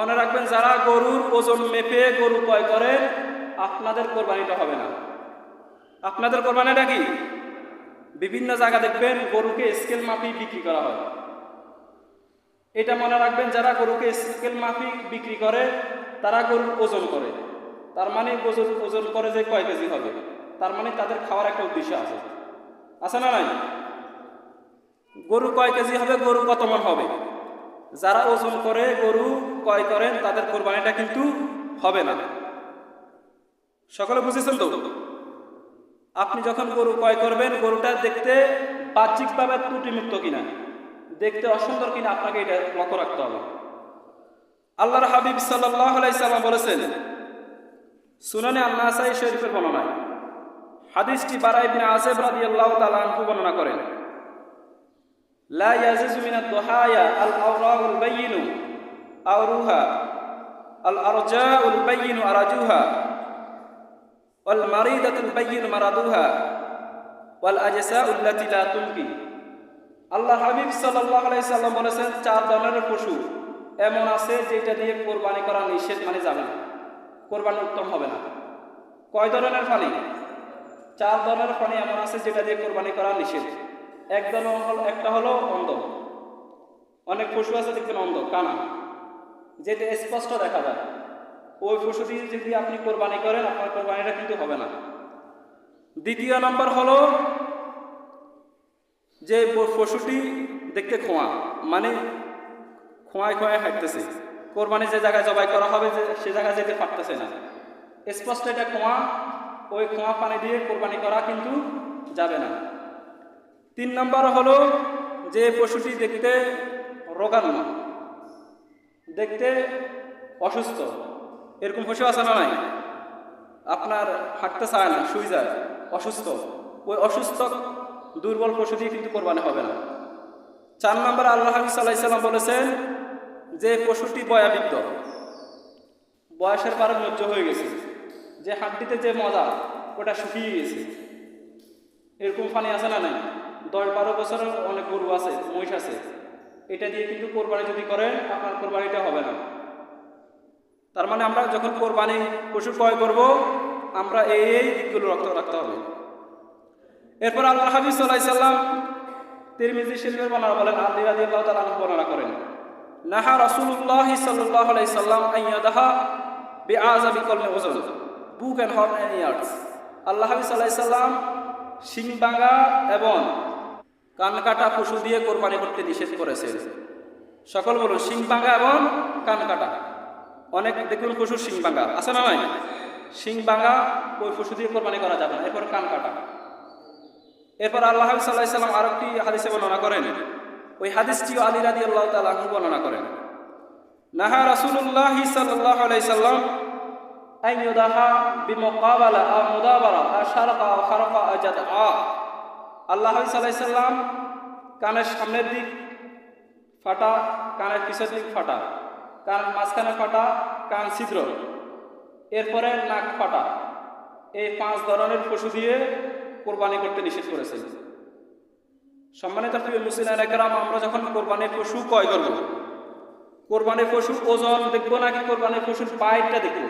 মনে রাখবেন, যারা গরুর ওজন মেপে গরু ক্রয় করে, আপনাদের কোরবানিটা হবে না। আপনাদের কোরবানিটা কি? বিভিন্ন জায়গা দেখবেন গরুকে স্কেল মাপি বিক্রি করা হয়। এটা মনে রাখবেন, যারা গরুকে স্কেল মাপি বিক্রি করে, তারা গরুর ওজন করে। তার মানে ওজন ওজন করে যে কয় কেজি হবে, তার মানে তাদের খাওয়ার একটা উদ্দেশ্য আছে। আছে না নাই? গরু কয় কেজি হবে, গরু কত মন হবে? যারা ওজন করে গরু ক্রয় করেন, তাদের কোরবানিটা কিন্তু হবে না। সকলে বুঝেছেন তো? আপনি যখন গরু ক্রয় করবেন, গরুটা দেখতে বাহ্যিকভাবে ত্রুটিমুক্ত কিনা, দেখতে অসুন্দর কিনা, আপনাকে এটা লক্ষ্য রাখতে হবে। আল্লাহর হাবিব সাল্লাহ বলেছেন, সুনানে আল্লাহ শরীফের বর্ণনায়, হাদিসটি বারাই বিন আসেফ রাদিয়াল্লাহু তাআলা আনহু বর্ণনা করেন আল আওরাউল বাইয়িনু আওরুহা আল আরজাউল বাইয়িনু আরাজুহা ওয়াল মারিদাতুল বাইয়িনু মারাদুহা ওয়াল আজসাউল লাতি লা তুলকি আল্লাহ হাবিব সাল্লাল্লাহু আলাইহি সাল্লাম বলেছেন, চার ধরনের পশু। এমন আছে যেটা দিয়ে কোরবানি করা নিষেধ মানে যাবে না। কোরবানি উত্তম হবে না। কয় ধরনের ফানি চার ধরনের প্রাণী এমন আছে যেটা দিয়ে কোরবানি করা নিষেধ। এক ধরনের হল, একটা হলো অন্ধ। অনেক পশু আছে দেখবেন অন্ধ, কানা। যেটা স্পষ্ট দেখা যায়। ওই পশু দিয়ে যদি আপনি কোরবানি করেন, আপনার কোরবানিটা কিন্তু হবে না। দ্বিতীয় নম্বর হলো যে পশুটি দেখতে খোঁয়া মানে খোঁয়ায় খোঁয়ায় হাঁটতেছে। কোরবানি যে জায়গায় জবাই করা হবে, যে, সে জায়গায় যেতে পারতেছে না। স্পষ্ট এটা খোঁয়া, ওই খোঁয়া পানি দিয়ে কোরবানি করা কিন্তু যাবে না। তিন নম্বর হলো যে পশুটি দেখতে রোগান্ন দেখতে অসুস্থ, এরকম পশু আছে না নাই? আপনার হাঁটতে চায় না শুই যায়, অসুস্থ, ওই অসুস্থ দুর্বল পশু দিয়ে কিন্তু কোরবানি হবে না। চার নম্বর আল্লাহ সাল্লাম বলেছেন যে পশুটি বয়াবিদ্ধ, বয়সের পারে নজ্জ হয়ে গেছে, যে হাড্ডিতে যে মজা, ওটা শুকিয়ে গেছে। এরকম পানি আছে না নাই? দশ বারো বছরের অনেক গরু আছে, মহিষ আছে। এটা দিয়ে কিন্তু কোরবানি যদি করেন, আপনার কোরবানিটা হবে না। তার মানে আমরা যখন কোরবানি পশু ক্রয় করব, আমরা এই এই দিকগুলো রক্ত রাখতে হবে। এরপর আল্লাহ হাবিব সাল্লাহ সাল্লাম তিরমিজি শিল্পের বর্ণনা বলেন, আলী রাজি আল্লাহ তালা বর্ণনা করেন, নাহা রাসুল্লাহ সাল্লাহ সাল্লাম আইয়াদাহা বে আজাবি কলমে ওজন বুক অ্যান্ড হর্ন অ্যান্ড ইয়ার্স আল্লাহ হাবিব সাল্লাহ সাল্লাম এবং কান কাটা পশু দিয়ে কোরবানি করতে নিষেধ করেছেন সকল বলুন শিং ভাঙা এবং কান কাটা অনেক দেখুন পশু শিং ভাঙা আছে না নাই শিং ভাঙা ওই পশু দিয়ে কোরবানি করা যাবে না এরপর কান কাটা এরপর আল্লাহ সাল্লাহ সাল্লাম আর একটি হাদিসে বর্ণনা করেন ওই হাদিসটিও আলী রাদি আল্লাহ তালাহ বর্ণনা করেন নাহা রাসুল্লাহ সাল্লাহ আলাই সাল্লাম أن يدها بمقابلة أو مدابرة أو شرقة أو خرقة أو جدعة আল্লাহ সাল্লাম কানের সামনের দিক ফাটা, কানের পিছের দিক ফাটা, কান মাঝখানে ফাটা, কান ছিদ্র, এরপরে নাক ফাটা। এই পাঁচ ধরনের পশু দিয়ে কোরবানি করতে নিষেধ করেছেন। সম্মানিত আমরা যখন কোরবানির পশু ক্রয় করব, কোরবানির পশুর ওজন দেখব নাকি কোরবানির পশুর পায়েরটা দেখব?